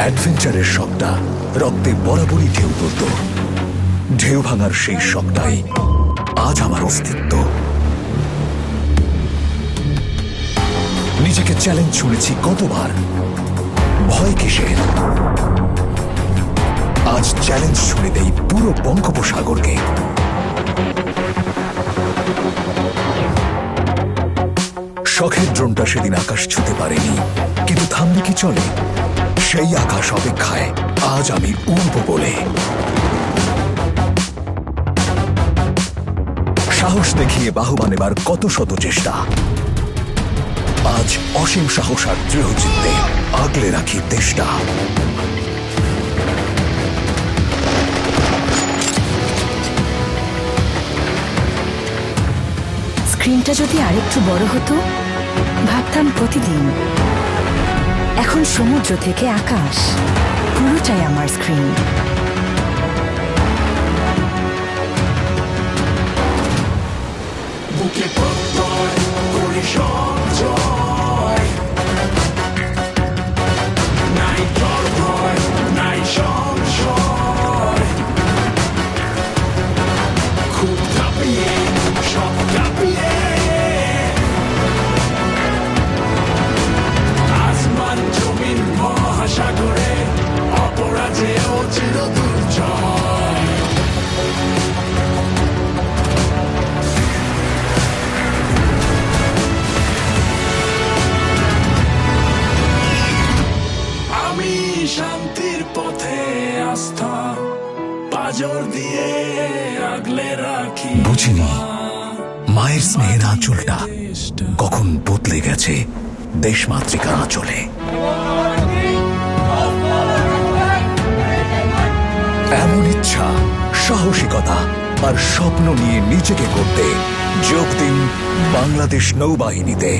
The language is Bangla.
অ্যাডভেঞ্চারের শখটা রক্তে বরাবরই ঢেউ তুলত। ঢেউ ভাঙার সেই শখটাই আজ আমার অস্তিত্ব। নিজেকে চ্যালেঞ্জ শুনেছি কতবার। ভয় কিসের আজ চ্যালেঞ্জ শুনে দেই পুরো বঙ্গোপসাগরকে। শখের ড্রোনটা সেদিন আকাশ ছুতে পারেনি, কিন্তু থামলে কি চলে? সেই আকাশ অপেক্ষায় আজ আমি উড়ব বলে। সাহস দেখিয়ে বাহুবান এবার কত শত চেষ্টা। আজ অসীম সাহস আর দৃঢ় চিত্তে আগলে রাখি দেশটা স্ক্রিনটা যদি আরেকটু বড় হতো, ভাবতাম প্রতিদিন। এখন সমুদ্র থেকে আকাশ। পুরোটাই আমার স্ক্রিন বুকে শান্তির পথে আস্থা, পাজর দিয়ে আগলে রাখি। বুঝিনি, মায়ের স্নেহের আঁচলটা কখন বদলে গেছে দেশমাতৃকার আঁচলে। এমন ইচ্ছা, সাহসিকতা আর স্বপ্ন নিয়ে নিজেকে করতে যোগ দিন বাংলাদেশ নৌবাহিনীতে।